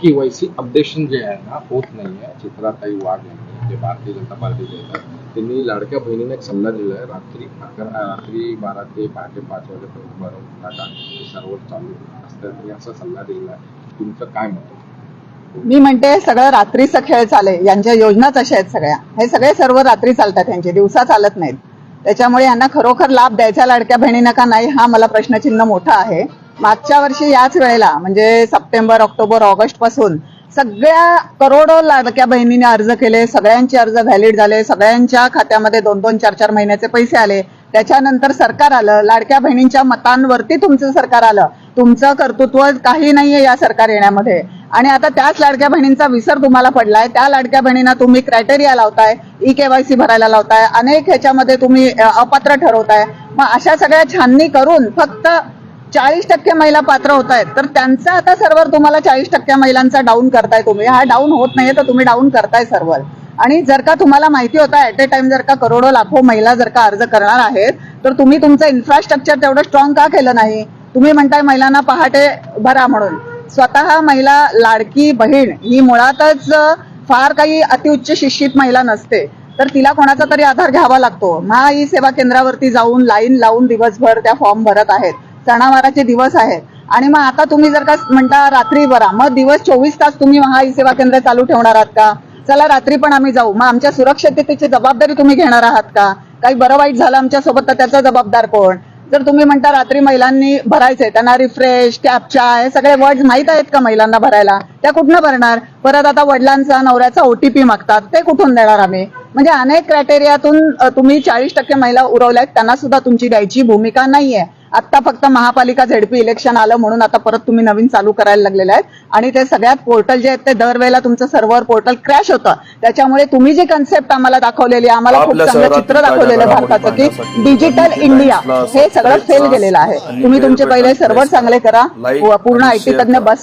के Y C updation जे आहे ना होत नाही नाहीये चित्राताई वाघ यांनी जे भारतीय जनता पार्टीचे आहेत त्यांनी लाडक्या बहिणीने एक सल्ला दिला आहे रात्री अकरा रात्री बारा ते पहाटे पाच वाजेपर्यंत बरं टाका सर्व चालू असतात. त्यांनी असा सल्ला दिला आहे तुमचं काय मत मी म्हणते सगळं रात्रीचा खेळ चाले यांच्या योजनाच अशा आहेत सगळ्या. हे सगळे सर्व रात्री चालतात यांचे. दिवसा चालत नाहीत. त्याच्यामुळे यांना खरोखर लाभ द्यायचा लाडक्या बहिणींना का नाही हा मला प्रश्नचिन्ह मोठा आहे. मागच्या वर्षी याच वेळेला म्हणजे सप्टेंबर ऑक्टोबर ऑगस्टपासून सगळ्या करोडो लाडक्या बहिणीने अर्ज केले सगळ्यांचे अर्ज व्हॅलिड झाले सगळ्यांच्या खात्यामध्ये दोन दोन चार चार महिन्याचे पैसे आले. त्याच्यानंतर सरकार आलं लाडक्या बहिणींच्या मतांवरती तुमचं सरकार आलं. तुमचं कर्तृत्व काही नाहीये या सरकार येण्यामध्ये. आणि आता त्याच लाडक्या बहिणींचा विसर तुम्हाला पडलाय. त्या लाडक्या बहिणींना तुम्ही क्रायटेरिया लावताय ई केवायसी भरायला लावताय अनेक ह्याच्यामध्ये तुम्ही अपात्र ठरवताय. मग अशा सगळ्या छाननी करून फक्त चाळीस टक्के महिला पात्र होत आहेत तर त्यांचा आता सर्व्हर तुम्हाला चाळीस टक्के महिलांचा डाऊन करताय तुम्ही. हा डाऊन होत नाहीये तर तुम्ही डाऊन करताय सर्व्हर आणि जर का तुम्हाला माहिती होता ऍट ए टाइम जर का करोडो लाखो महिला जर का अर्ज करणार आहेत तर तुम्ही तुमचं इन्फ्रास्ट्रक्चर तेवढं स्ट्रॉंग का केलं नाही? तुम्ही म्हणताय महिलांना पहाटे भरा म्हणून. स्वतः महिला लाडकी बहीण ही मुळातच फार काही अतिउच्च शिक्षित महिला नसते. तर तिला कोणाचा तरी आधार घ्यावा लागतो. महा ई सेवा केंद्रावरती जाऊन लाईन लावून दिवसभर त्या फॉर्म भरत आहेत. सणावाराचे दिवस आहेत. आणि मग आता तुम्ही जर का म्हणता रात्री भरा मग दिवस चोवीस तास तुम्ही महा ई सेवा केंद्र चालू ठेवणार आहात का? चला रात्री पण आम्ही जाऊ. मग आमच्या सुरक्षिततेची जबाबदारी तुम्ही घेणार आहात का? काही बरं वाईट झालं आमच्यासोबत तर त्याचा जबाबदार कोण? जर तुम्ही म्हणता रात्री महिलांनी भरायचंय त्यांना रिफ्रेश कॅपचा हे सगळे वर्ड माहीत आहेत का महिलांना भरायला? त्या कुठनं भरणार? परत आता वडिलांचा नवऱ्याचा ओटीपी मागतात ते कुठून देणार आम्ही? म्हणजे अनेक क्रायटेरियातून तुम्ही चाळीस टक्के महिला उरवल्यात त्यांना सुद्धा तुमची द्यायची भूमिका नाहीये. आता फक्त महापालिका झेडपी इलेक्शन आलं म्हणून आता परत तुम्ही नवीन चालू करायला लागलेले आहेत आणि ते सगळ्यात पोर्टल जे आहेत ते दरवेळेला तुमचं सर्व्हर पोर्टल क्रॅश होतं त्याच्यामुळे तुम्ही जी कन्सेप्ट आम्हाला दाखवलेली आहे, आम्हाला खूप चांगलं चित्र दाखवलेलं भारताचं की डिजिटल इंडिया हे सगळं फेल गेलेलं आहे तुम्ही तुमचे पहिले सर्व्हर. चांगले करा पूर्ण आयटी तज्ञ. बस